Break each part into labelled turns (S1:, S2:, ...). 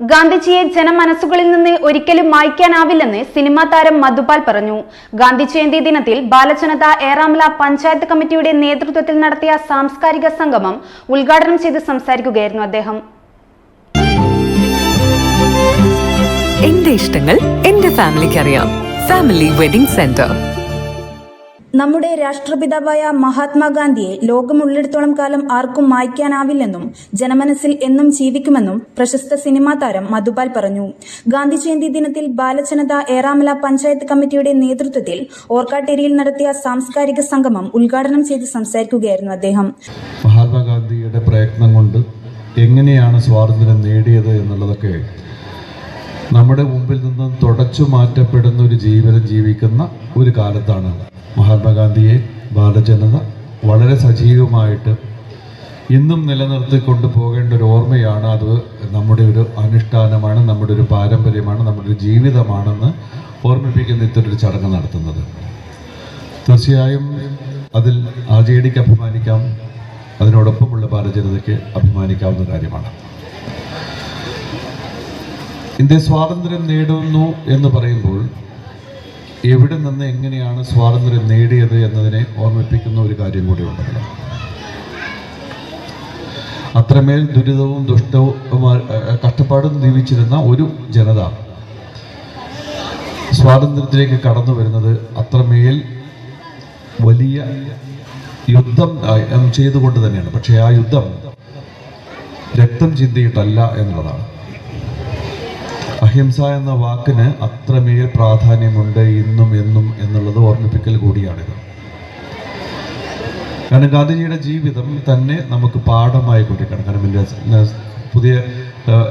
S1: ഗാന്ധിജിയെ ജനമനസ്സുകളിൽ നിന്ന് ഒരിക്കലും മായ്ക്കാനാവില്ലെന്ന് സിനിമാ താരം മധുപാൽ പറഞ്ഞു. ഗാന്ധി ജയന്തി ദിനത്തിൽ ബാലജനത ഏറാമല പഞ്ചായത്ത് കമ്മിറ്റിയുടെ നേതൃത്വത്തിൽ നടത്തിയ സാംസ്കാരിക സംഗമം ഉദ്ഘാടനം ചെയ്ത് സംസാരിക്കുകയായിരുന്നു അദ്ദേഹം.
S2: എന്റെ ഇഷ്ടങ്ങൾ എന്റെ ഫാമിലിക്ക് അറിയാം ഫാമിലി വെഡിംഗ് സെന്റർ.
S3: നമ്മുടെ രാഷ്ട്രപിതാവായ മഹാത്മാഗാന്ധിയെ ലോകമുള്ളിടത്തോളം കാലം ആർക്കും മായ്ക്കാനാവില്ലെന്നും ജനമനസ്സിൽ എന്നും ജീവിക്കുമെന്നും പ്രശസ്ത സിനിമാ താരം മധുപാൽ പറഞ്ഞു. ഗാന്ധി ജയന്തി ദിനത്തിൽ ബാലജനത ഏറാമല പഞ്ചായത്ത് കമ്മിറ്റിയുടെ നേതൃത്വത്തിൽ ഓർക്കാട്ടേരിയിൽ നടത്തിയ സാംസ്കാരിക സംഗമം ഉദ്ഘാടനം ചെയ്ത് സംസാരിക്കുകയായിരുന്നു അദ്ദേഹം.
S4: മഹാത്മാഗാന്ധിയുടെ പ്രയത്നം കൊണ്ട് എങ്ങനെയാണ് സ്വാതന്ത്ര്യം നേടിയത് എന്നുള്ളതൊക്കെ നമ്മുടെ മുമ്പിൽ നിന്നും തുടച്ചു മാറ്റപ്പെടുന്ന ഒരു ജീവിതം ജീവിക്കുന്ന ഒരു കാലത്താണ് മഹാത്മാഗാന്ധിയെ ബാലജനത വളരെ സജീവമായിട്ട് ഇന്നും നിലനിർത്തിക്കൊണ്ട് പോകേണ്ട ഒരു ഓർമ്മയാണ് അത് നമ്മുടെ ഒരു അനുഷ്ഠാനമാണ് നമ്മുടെ ഒരു പാരമ്പര്യമാണ് നമ്മുടെ ഒരു ജീവിതമാണെന്ന് ഓർമ്മിപ്പിക്കുന്ന ഇത്തരൊരു ചടങ്ങ് നടത്തുന്നത്. തീർച്ചയായും അതിൽ ആ ജെ ഡിക്ക് അഭിമാനിക്കാം. അതിനോടൊപ്പമുള്ള ഭാരതജനതയ്ക്ക് അഭിമാനിക്കാവുന്ന കാര്യമാണ്. ഇന്ത്യ സ്വാതന്ത്ര്യം നേടുന്നു എന്ന് പറയുമ്പോൾ എവിടെ നിന്ന് എങ്ങനെയാണ് സ്വാതന്ത്ര്യം നേടിയത് എന്നതിനെ ഓർമ്മിപ്പിക്കുന്ന ഒരു കാര്യം കൂടി ഉണ്ടല്ലോ. അത്രമേൽ ദുരിതവും ദുഷ്ടവും കഷ്ടപ്പാടും ജീവിച്ചിരുന്ന ഒരു ജനത സ്വാതന്ത്ര്യത്തിലേക്ക് കടന്നു വരുന്നത് അത്രമേൽ വലിയ യുദ്ധം ചെയ്തുകൊണ്ട് തന്നെയാണ്. പക്ഷേ ആ യുദ്ധം രക്തം ചിന്തിയിട്ടല്ല എന്നുള്ളതാണ്. അഹിംസ എന്ന വാക്കിന് അത്രമേൽ പ്രാധാന്യമുണ്ട് ഇന്നും എന്നും എന്നുള്ളത് ഓർമ്മിപ്പിക്കൽ കൂടിയാണിത്. കാരണം ഗാന്ധിജിയുടെ ജീവിതം തന്നെ നമുക്ക് പാഠമായി കൊണ്ടിരിക്കണം കാരണം പുതിയ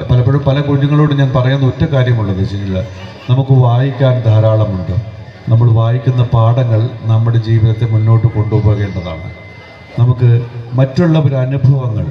S4: പലപ്പോഴും പല കുഞ്ഞുങ്ങളോട് ഞാൻ പറയുന്ന ഒറ്റ കാര്യമുള്ളത് വെച്ചാൽ നമുക്ക് വായിക്കാൻ ധാരാളമുണ്ട്. നമ്മൾ വായിക്കുന്ന പാഠങ്ങൾ നമ്മുടെ ജീവിതത്തെ മുന്നോട്ട് കൊണ്ടുപോകേണ്ടതാണ്. നമുക്ക് മറ്റുള്ളവരുടെ അനുഭവങ്ങൾ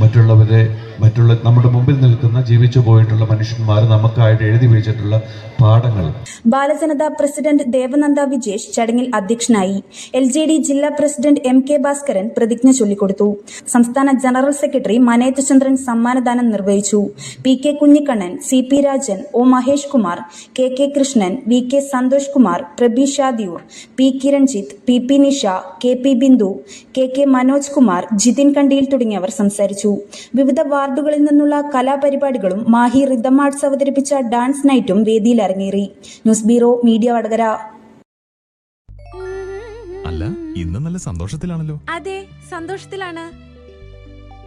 S4: മറ്റുള്ളവരെ മറ്റുള്ള നമ്മുടെ മുമ്പിൽ നിൽക്കുന്ന ജീവിച്ചു പോയിട്ടുള്ള മനുഷ്യന്മാർ നമുക്കായിട്ട് എഴുതി വെച്ചിട്ടുള്ള പാഠങ്ങൾ.
S3: ബാലജനത പ്രസിഡന്റ് ദേവനന്ദ വിജേഷ് ചടങ്ങിൽ അധ്യക്ഷനായി എൽ ജെ ഡി ജില്ലാ പ്രസിഡന്റ് എം കെ ഭാസ്കരൻ പ്രതിജ്ഞ ചൊല്ലിക്കൊടുത്തു. സംസ്ഥാന ജനറൽ സെക്രട്ടറി മനേത് ചന്ദ്രൻ സമ്മാനദാനം നിർവഹിച്ചു. P K Kunhikannan C P Rajan O Mahesh Kumar K K Krishnan V K Santhosh Kumar Prabi Shadiyoor P Kiranjith P P Nisha K P Bindu K K Manoj Kumar Jithin Kandiyil തുടങ്ങിയവർ സംസാരിച്ചു. വിവിധ വാർഡുകളിൽ നിന്നുള്ള കലാപരിപാടികളും Mahe rhythm arts അവതരിപ്പിച്ച dance നൈറ്റും വേദിയിൽ അരങ്ങേറി. News bureau media Vadakara.
S5: അല്ല ഇന്ന് നല്ല സന്തോഷത്തിലാണല്ലോ.
S6: അതെ സന്തോഷത്തിലാണ്.